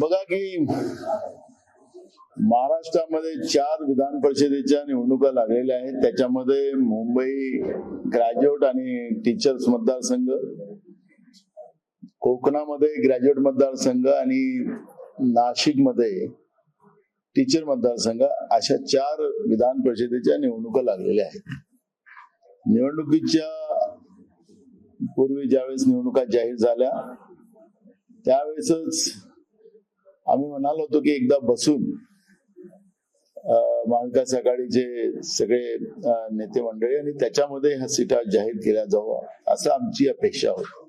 बघा की महाराष्ट्रामध्ये चार विधान परिषदेच्या निवडणुका लागलेल्या आहेत. त्याच्यामध्ये मुंबई ग्रॅज्युएट आणि टीचर्स मतदारसंघ कोकणामध्ये ग्रॅज्युएट मतदारसंघ आणि नाशिकमध्ये टीचर मतदारसंघ अशा चार विधान परिषदेच्या निवडणुका लागलेल्या आहेत. निवडणुकीच्या पूर्वी ज्यावेळेस निवडणुका जाहीर झाल्या त्यावेळेसच आम्ही म्हणालो होतो की एकदा बसून महाविकास आघाडीचे सगळे नेते मंडळी आणि त्याच्यामध्ये ह्या सीटा जाहीर केल्या जावा असं आमची अपेक्षा होती.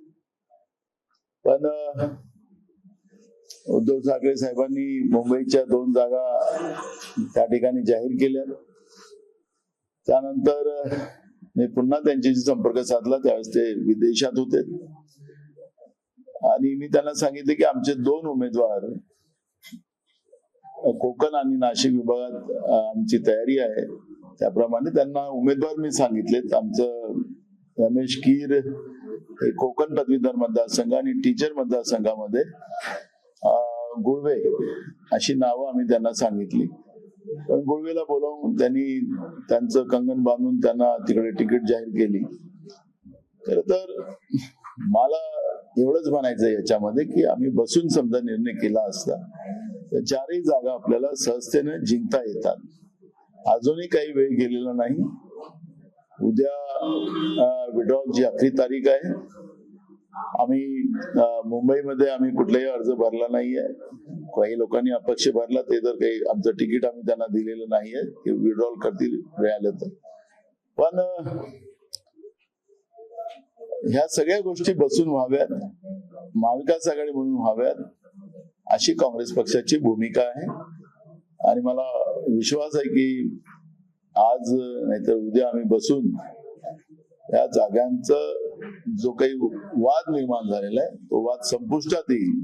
पण उद्धव ठाकरे साहेबांनी मुंबईच्या दोन जागा त्या ठिकाणी जाहीर केल्या. त्यानंतर मी पुन्हा त्यांच्याशी संपर्क साधला त्यावेळेस ते विदेशात होते. आणि मी त्यांना सांगितले की आमचे दोन उमेदवार कोकण आणि नाशिक विभागात आमची तयारी आहे. त्याप्रमाणे त्यांना उमेदवार मी सांगितलेत. आमचं रमेश कीर हे कोकण पदवीधर मतदारसंघ आणि टीचर मतदारसंघामध्ये गुळवे अशी नावं आम्ही त्यांना सांगितली. पण गुळवेला बोलावून त्यांनी त्यांचं कंगन बांधून त्यांना तिकडे तिकीट जाहीर केली. खर तर मला एवढंच म्हणायचं याच्यामध्ये की आम्ही बसून समजा निर्णय केला असता तर चारही जागा आपल्याला सहजतेने जिंकता येतात. अजूनही काही वेळ गेलेला नाही. उद्या विड्रॉलची आखरी तारीख आहे. आम्ही मुंबईमध्ये आम्ही कुठलाही अर्ज भरला नाहीये. काही लोकांनी अपक्ष भरला ते तर काही आमचं तिकीट आम्ही त्यांना दिलेलं नाहीये. ते विड्रॉल करतील वेळ तर. पण ह्या सगळ्या गोष्टी बसून व्हाव्यात. महाविकास आघाडी म्हणून व्हाव्यात. अशी काँग्रेस पक्षाची भूमिका आहे. आणि मला विश्वास आहे की आज नाहीतर उद्या आम्ही बसून या जागांचा जो काही वाद निर्माण झालेला आहे तो वाद संपुष्टात येईल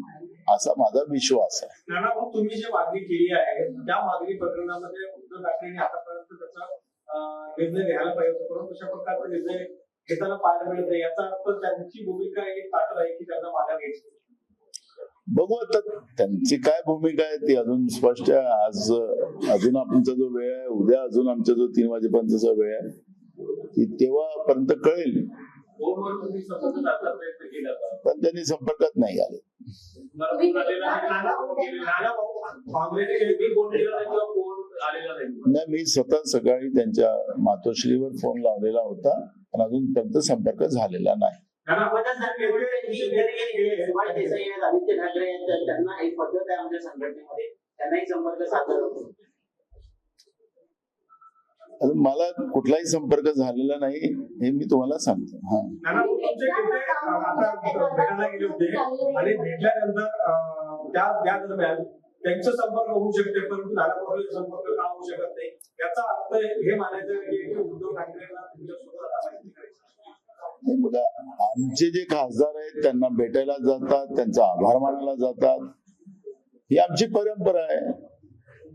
असा माझा विश्वास आहे. तुम्ही जी मागणी केली आहे त्या मागणी प्रकरणामध्ये उद्धव ठाकरेंनी आतापर्यंत त्याचा निर्णय घ्यायला पाहिजे परंतु अशा प्रकारचा निर्णय घेताना पाहायला मिळत नाही. याचा अर्थ त्यांची भूमिका एक ताकद आहे की त्यांना मागा घ्यायची. बघू आता त्यांची काय भूमिका आहे ती अजून स्पष्ट आहे. आज अजून आमचा जो वेळ आहे उद्या अजून आमचा जो तीन वाजेपर्यंतचा वेळ आहे ती तेव्हापर्यंत कळेल. पण त्यांनी संपर्कात नाही आले. नाही नाही मी स्वतः सकाळी त्यांच्या मातोश्रीवर फोन लावलेला होता पण अजूनपर्यंत संपर्क झालेला नाही. आदित्य ठाकरे त्यांना एक पद्धत आहे आमच्या संघटनेमध्ये. त्यांनाही संपर्क साधला मला कुठलाही संपर्क झालेला नाही हे मी तुम्हाला सांगतो. हा. नाना भाऊ, तुमचे किती आता भेटायला गेले होते आणि भेटल्यानंतर त्या त्या दरम्यान त्यांचा संपर्क होऊ शकते परंतु नाना संपर्क का होऊ शकत नाही? याचा अर्थ हे मानायचं की उद्धव ठाकरेंना तुमच्यासोबत आता माहिती करायची हे बघा आमचे जे खासदार आहेत त्यांना भेटायला जातात त्यांचा आभार मानायला जातात. ही आमची परंपरा आहे.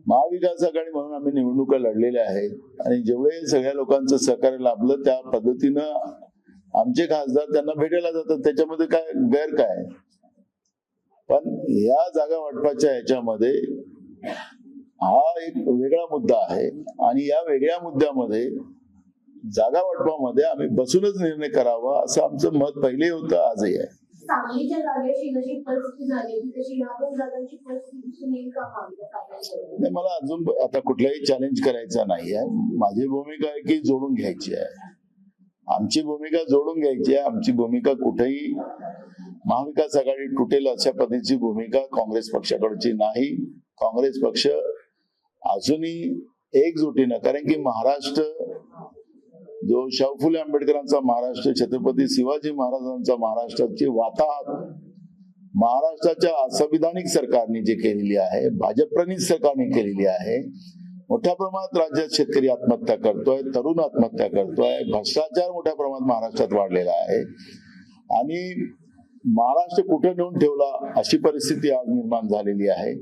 महाविकास आघाडी म्हणून आम्ही निवडणुका लढलेल्या आहेत. आणि जेवढे सगळ्या लोकांचं सहकार्य लाभलं त्या पद्धतीनं आमचे खासदार त्यांना भेटायला जातात. त्याच्यामध्ये काय गैर काय पण या जागा वाटपाच्या ह्याच्यामध्ये हा एक वेगळा मुद्दा आहे. आणि या वेगळ्या मुद्द्यामध्ये जागा वाटपामध्ये आम्ही बसूनच निर्णय करावा असं आमचं मत पहिले होतं आजही आहे. मला अजून आता कुठलाही चॅलेंज करायचं नाही आहे. माझी भूमिका आहे की जोडून घ्यायची आहे. आमची भूमिका जोडून घ्यायची आहे. आमची भूमिका कुठेही महाविकास आघाडी तुटेल अशा पद्धतीची भूमिका काँग्रेस पक्षाकडची नाही. काँग्रेस पक्ष अजूनही एकजुटीनं कारण की महाराष्ट्र जो शाहू फुले आंबेडकरांचा महाराष्ट्र छत्रपती शिवाजी महाराजांचा महाराष्ट्राची वाताहत महाराष्ट्राच्या असंविधानिक सरकारने जे केलेली आहे भाजपप्रणित सरकारने केलेली आहे मोठ्या प्रमाणात राज्यात शेतकरी आत्महत्या करतोय तरुण आत्महत्या करतोय भ्रष्टाचार मोठ्या प्रमाणात महाराष्ट्रात वाढलेला आहे. आणि महाराष्ट्र कुठे नेऊन ठेवला अशी परिस्थिती आज निर्माण झालेली आहे.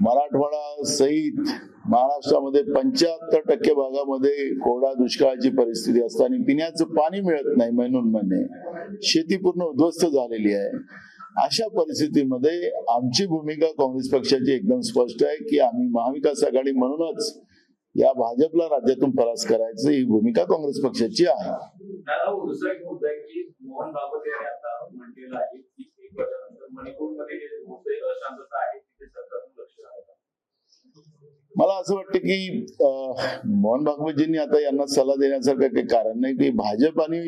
मराठवाडा सहित महाराष्ट्रामध्ये पंच्याहत्तर टक्के भागामध्ये कोरडा दुष्काळाची परिस्थिती असताना पिण्याचं पाणी मिळत नाही म्हणून म्हणे. शेती पूर्ण उद्ध्वस्त झालेली आहे. अशा परिस्थितीमध्ये आमची भूमिका काँग्रेस पक्षाची एकदम स्पष्ट आहे की आम्ही महाविकास आघाडी म्हणूनच या भाजपला राज्यातून परास करायचं ही भूमिका काँग्रेस पक्षाची आहे. हो, मोहन बाबत यांनी आता म्हटलेलं आहे की एक वर्षानंतर मणिपूरमध्ये अशांतता आहे मला असं वाटतं की मोहन भागवतजींनी आता यांना सल्ला देण्यासारखं काही कारण नाही. की भाजप आणि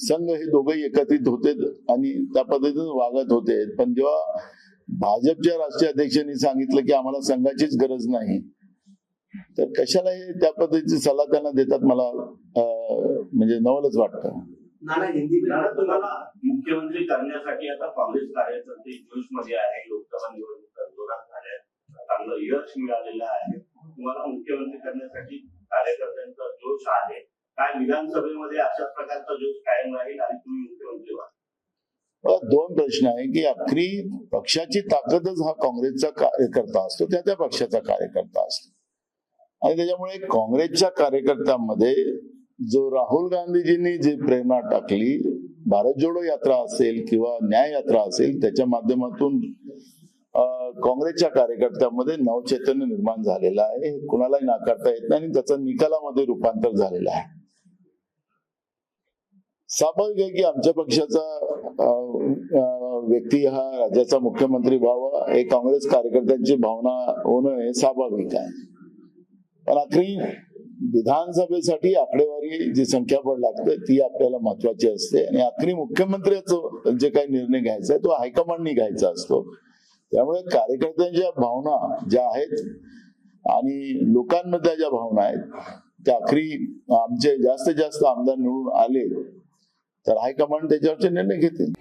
संघ हे दोघंही एकत्रित होते आणि त्या पद्धतीने वागत होते. पण जेव्हा भाजपच्या राष्ट्रीय अध्यक्षांनी सांगितलं की आम्हाला संघाचीच गरज नाही तर कशाला हे त्या पद्धतीची सल्ला त्यांना देतात मला म्हणजे नवलच वाटतं. मुख्यमंत्री करण्यासाठी आता काँग्रेस कार्यकर्ते जोशमध्ये आहे लोकसभा निवडणुका जोरात झाल्या चांगलं यश मिळालेलं आहे. तुम्हाला मुख्यमंत्री करण्यासाठी कार्यकर्त्यांचा जोश आहे. काय विधानसभेमध्ये अशाच प्रकारचा जोश कायम राहील आणि तुम्ही मुख्यमंत्री व्हा? दोन प्रश्न आहे की अखरी पक्षाची ताकदच हा काँग्रेसचा कार्यकर्ता असतो त्या त्या पक्षाचा कार्यकर्ता असतो. आणि त्याच्यामुळे काँग्रेसच्या कार्यकर्त्यांमध्ये जो राहुल गांधीजींनी जी प्रेरणा टाकली भारत जोडो यात्रा असेल किंवा न्याय यात्रा असेल त्याच्या माध्यमातून काँग्रेसच्या कार्यकर्त्यांमध्ये नवचैतन्य निर्माण झालेलं आहे. हे कुणालाही नाकारता येत नाही आणि त्याचं निकालामध्ये रूपांतर झालेलं आहे. स्वाभाविक आहे की आमच्या पक्षाचा व्यक्ती हा राज्याचा मुख्यमंत्री व्हावा हे काँग्रेस कार्यकर्त्यांची भावना होणं हे स्वाभाविक आहे. पण आखरी विधानसभेसाठी आकडेवारी जी संख्याबळ लागते ती आपल्याला महत्वाची असते. आणि आखरी मुख्यमंत्र्याचं जे काही निर्णय घ्यायचा आहे तो हायकमांडनी घ्यायचा असतो. त्यामुळे कार्यकर्त्यांच्या भावना ज्या आहेत आणि लोकांमधल्या ज्या भावना आहेत त्या आखरी आमचे जास्तीत जास्त आमदार निवडून आले तर हायकमांड त्याच्यावरचे निर्णय घेतील.